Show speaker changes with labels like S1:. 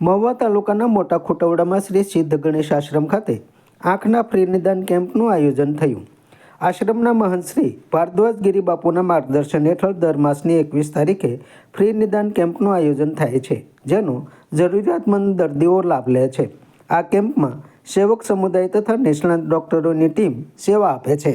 S1: મહુવા તાલુકાના મોટા ખોટવડામાં શ્રી સિદ્ધ ગણેશ આશ્રમ ખાતે આંખના ફ્રી નિદાન કેમ્પનું આયોજન થયું. આશ્રમના મહંત શ્રી ભારદ્વાજ ગિરી બાપુના માર્ગદર્શન હેઠળ દર માસની એકવીસ તારીખે ફ્રી નિદાન કેમ્પનું આયોજન થાય છે, જેનો જરૂરિયાતમંદ દર્દીઓ લાભ લે છે. આ કેમ્પમાં સેવક સમુદાય તથા નિષ્ણાત ડોક્ટરોની ટીમ સેવા આપે છે.